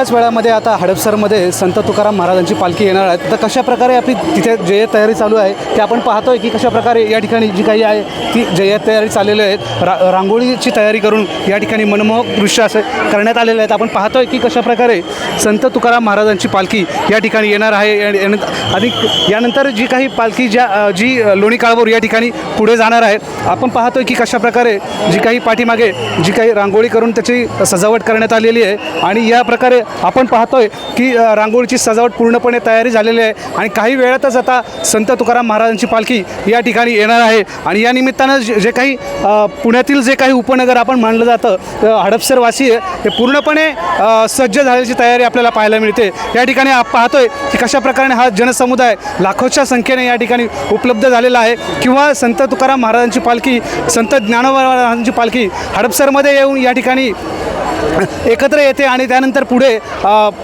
थोड्याच वेळामध्ये आता हडपसरमध्ये संत तुकाराम महाराजांची पालखी येणार आहे. तर कशा प्रकारे आपली तिथे जय तयारी चालू आहे ते आपण पाहतोय की कशा प्रकारे या ठिकाणी जी काही आहे ती जय तयारी चाललेली आहेत रा रांगोळीची तयारी करून या ठिकाणी मनमोहक दृश्य असे करण्यात आलेले आहेत. आपण पाहतोय की कशा प्रकारे संत तुकाराम महाराजांची पालखी या ठिकाणी येणार आहे. आणि- यानंतर जी काही पालखी ज्या जी लोणी काळभोर या ठिकाणी पुढे जाणार आहे आपण पाहतोय की कशा प्रकारे जी काही पाठीमागे जी काही रांगोळी करून त्याची सजावट करण्यात आलेली आहे. आणि या प्रकारे आपण पाहतोय की रांगोळीची सजावट पूर्णपणे तयारी झालेली आहे आणि काही वेळातच आता संत तुकाराम महाराजांची पालखी या ठिकाणी येणार आहे. आणि या निमित्तानं जे जे काही पुण्यातील जे काही उपनगर आपण मानलं जातं हडपसरवासी आहे ते पूर्णपणे सज्ज झाल्याची तयारी आपल्याला पाहायला मिळते. या ठिकाणी आप पाहतोय की कशा प्रकारे हा जनसमुदाय लाखोच्या संख्येने या ठिकाणी उपलब्ध झालेला आहे. किंवा संत तुकाराम महाराजांची पालखी संत ज्ञानोबा महाराजांची पालखी हडपसरमध्ये येऊन या ठिकाणी एकत्र येते आणि त्यानंतर पुढे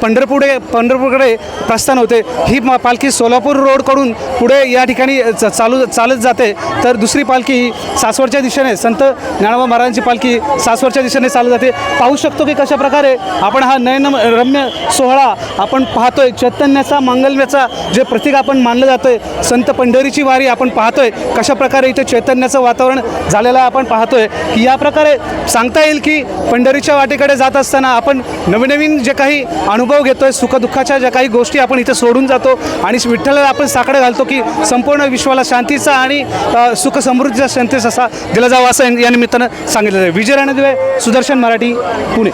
पंढरपुढे पंढरपूरकडे प्रस्थान होते. ही पालखी सोलापूर रोडकडून पुढे या ठिकाणी च- चालू चालत जाते. तर दुसरी पालखी ही सासवडच्या दिशेने संत ज्ञानोबा महाराजांची पालखी सासवडच्या दिशेने चालू जाते. पाहू शकतो की कशा प्रकारे आपण हा नयन रम्य सोहळा आपण पाहतोय. चैतन्याचा मांगल्याचा जे प्रतीक आपण मानलं जातोय संत पंढरीची वारी आपण पाहतोय कशा प्रकारे इथे चैतन्याचं वातावरण झालेलं आहे आपण पाहतोय की या प्रकारे सांगता येईल की पंढरीच्या वाटेकडे जात असताना आपण नवनवीन जे काही अनुभव घेतोय सुखदुःखाच्या ज्या काही गोष्टी आपण इथे सोडून जातो आणि विठ्ठलाला आपण साकडं घालतो की संपूर्ण विश्वाला शांतीचा आणि सुखसमृद्धीचा सुख समृद्धीचा संदेश असा दिला जावा असं या निमित्तानं सांगितलं जाईल. विजय राणेदिवे सुदर्शन मराठी पुणे.